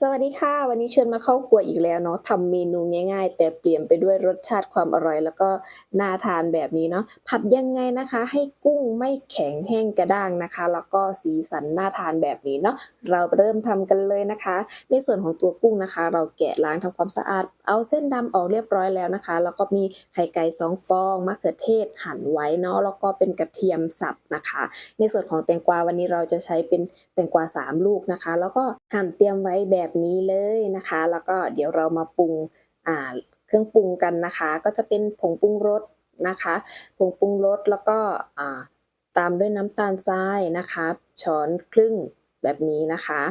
สวัสดีค่ะ วันนี้เชิญมาเข้าครัวอีกแล้วเนาะทำเมนูง่ายๆ แต่เปลี่ยนไปด้วยรสชาติความอร่อย แล้วก็น่าทานแบบนี้เนาะผัดยังไงนะคะ ให้กุ้งไม่แข็งแห้งกระด้างนะคะ แล้วก็สีสันน่าทานแบบนี้เนาะเราเริ่มทำกันเลยนะคะ ในส่วนของตัวกุ้งนะคะ เราแกะล้างทำความสะอาดเอาเส้นดำออกเรียบร้อยแล้วนะคะ แล้วก็มีไข่ไก่สองฟองมะเขือเทศหั่นไว้เนาะแล้วก็เป็นกระเทียมสับนะคะ ในส่วนของแตงกวาวันนี้เราจะใช้เป็นแตงกวา 3 ลูกนะคะ แล้วก็หั่นเตรียมไว้แบบนี้เลยนะคะ แล้วก็เดี๋ยวเรามาปรุงอ่าเครื่องปรุงกันนะคะ ก็จะเป็นผงปรุงรสนะคะผงปรุงรสแล้วก็อ่าตามด้วยน้ำตาลทรายนะคะช้อนครึ่งแบบนี้นะคะ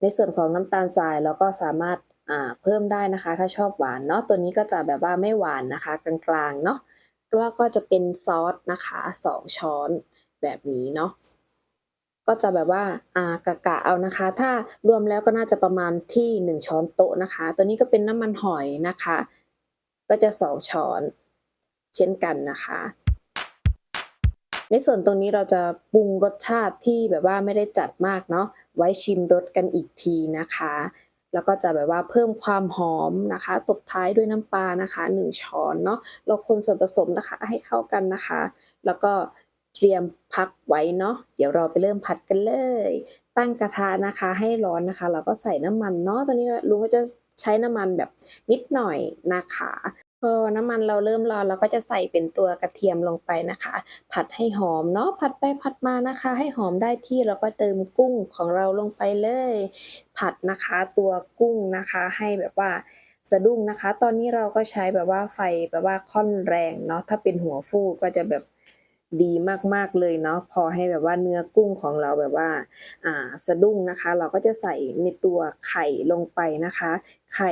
ในส่วนของน้ำตาลทรายเราก็สามารถ เพิ่มได้นะคะ ถ้าชอบหวานเนาะตัวนี้ก็จะแบบว่าไม่หวานนะคะ กลางๆเนาะแล้วก็จะเป็นซอสนะคะสองช้อนแบบนี้เนาะก็จะแบบว่าอ่ากะกะเอานะคะ ถ้ารวมแล้วก็น่าจะประมาณที่หนึ่งช้อนโต๊ะนะคะ ตัวนี้ก็เป็นน้ำมันหอยนะคะ ก็จะสองช้อนเช่นกันนะคะ ในส่วนตรงนี้เราจะปรุงรสชาติที่แบบว่าไม่ได้จัดมากเนาะไว้ชิมรสกันอีกทีนะคะ แล้วก็จะแบบว่าเพิ่มความหอมนะคะ ตบท้ายด้วยน้ำปลานะคะ 1 ช้อนเนาะเราคนส่วนผสมนะคะให้เข้ากันนะคะ แล้วก็เตรียมพักไว้เนาะเดี๋ยวเราไปเริ่มผัดกันเลย ตั้งกระทะนะคะให้ร้อนนะคะ แล้วก็ใส่น้ำมันเนาะตอนนี้ลุงก็จะใช้น้ำมันแบบนิดหน่อยนะคะ พอน้ำมันเราเริ่มร้อนเราก็จะใส่เป็นตัวกระเทียมลงไปนะคะ ผัดให้หอมเนาะผัดไปผัดมานะคะ ให้หอมได้ที่เราก็เติมกุ้งของเราลงไปเลย ผัดนะคะตัวกุ้งนะคะให้แบบว่าสะดุ้งนะคะ ตอนนี้เราก็ใช้แบบว่าไฟแบบว่าค่อนแรงเนาะถ้าเป็นหัวฟูก็จะแบบดีมากๆเลยเนาะพอให้แบบว่าเนื้อกุ้งของเราแบบว่าอ่าสะดุ้งนะคะ เราก็จะใส่ในตัวไข่ลงไปนะคะ ไข่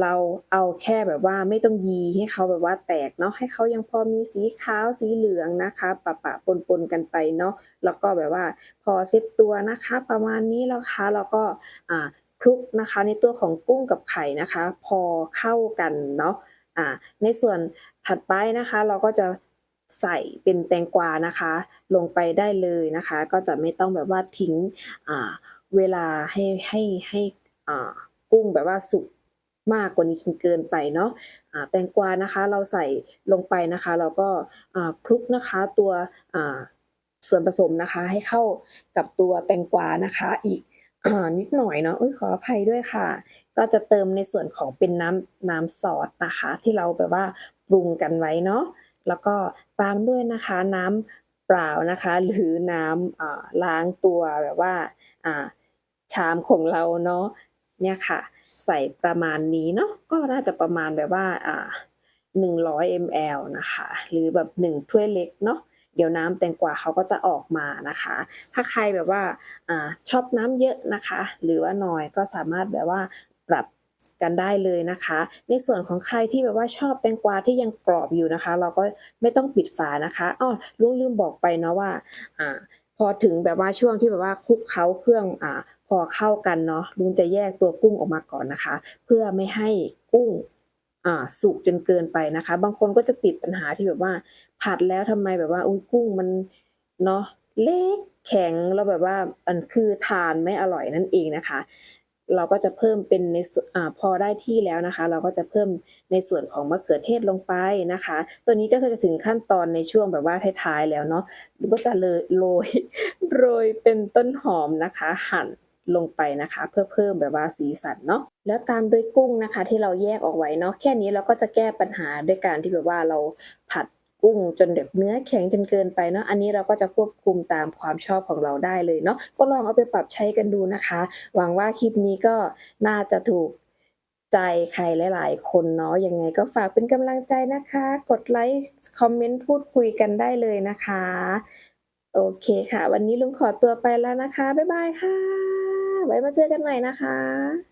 เราเอาแค่แบบว่าไม่ต้องยีให้เขาแบบว่าแตกเนาะให้เขายังพอมีสีขาวสีเหลืองนะคะปะปะปนปนกันไปเนาะแล้วก็แบบว่าพอเซตตัวนะคะ ประมาณนี้แล้วค่ะเราก็อ่าคลุกนะคะ ในตัวของกุ้งกับไข่นะคะ พอเข้ากันเนาะอ่าในส่วนถัดไปนะคะ เราก็จะใส่เป็นแตงกวานะคะ ลงไปได้เลยนะคะ ก็จะไม่ต้องแบบว่าทิ้งอ่าเวลาให้ให้ให้อ่ากุ้งแบบว่าสุก มากกว่านี้จนเกินไปเนาะอ่าแตงกวานะคะเราใส่ลงไปนะคะเราก็คลุกนะคะตัวส่วนผสมนะคะให้เข้ากับตัวแตงกวานะคะ อีกอนิดหน่อยเนาะอขออภัยด้วยค่ะ ก็จะเติมในส่วนของเป็นน้ำน้ำซอสนะคะ ที่เราแบบว่าปรุงกันไว้เนาะแล้วก็ตามด้วยนะคะน้ำเปล่านะคะ หรือน้ำล้างตัวแบบว่าชามของเราเนาะเนี่ยค่ะ ใส่ประมาณนี้เนาะก็น่าจะประมาณแบบว่าอ่า100 ml นะคะ หรือแบบ1ถ้วยเล็กเนาะเดี๋ยวน้ำแตงกวาเขาก็จะออกมานะคะ ถ้าใครแบบว่าอ่าชอบน้ำเยอะนะคะ หรือว่าน้อยก็สามารถแบบว่าปรับกันได้เลยนะคะ ในส่วนของใครที่แบบว่าชอบแตงกวาที่ยังกรอบอยู่นะคะ เราก็ไม่ต้องปิดฝานะคะอ้อลุงลืมบอกไปเนาะว่าอ่าพอถึงแบบว่าช่วงที่แบบว่าคลุกเคล้าเครื่องอ่า พอเข้ากันเนาะลุงจะแยกตัวกุ้งออกมาก่อนนะคะ เพื่อไม่ให้กุ้งอ่าสุกจนเกินไปนะคะ บางคนก็จะติดปัญหาที่แบบว่า ผัดแล้วทำไมแบบว่าอุ้ยกุ้งมันเนาะเล็กแข็งแล้วแบบว่ามันคือทานไม่อร่อยนั่นเองนะคะ เราก็จะเพิ่มเป็นในส่วนอ่าพอได้ที่แล้วนะคะ เราก็จะเพิ่มในส่วนของมะเขือเทศลงไปนะคะ ตัวนี้ก็คือจะถึงขั้นตอนในช่วงแบบว่าท้ายๆแล้วเนาะก็จะเลยโรยโรยเป็นต้นหอมนะคะ หั่น ลงไปนะคะ เพื่อเพิ่มแบบว่าสีสันเนาะแล้วตามด้วยกุ้งนะคะ ที่เราแยกออกไว้เนาะแค่นี้เราก็จะแก้ปัญหาด้วยการที่แบบว่าเราผัดกุ้งจนแบบเนื้อแข็งจนเกินไปเนาะ อันนี้เราก็จะควบคุมตามความชอบของเราได้เลยเนาะ ก็ลองเอาไปปรับใช้กันดูนะคะ หวังว่าคลิปนี้ก็น่าจะถูกใจใครหลาย ๆ คนเนาะ ยังไงก็ฝากเป็นกำลังใจนะคะ กดไลค์ คอมเมนต์ พูดคุยกันได้เลยนะคะ โอเคค่ะ วันนี้ลุงขอตัวไปแล้วนะคะ บ๊ายบายค่ะ ไว้มาเจอกันใหม่นะคะ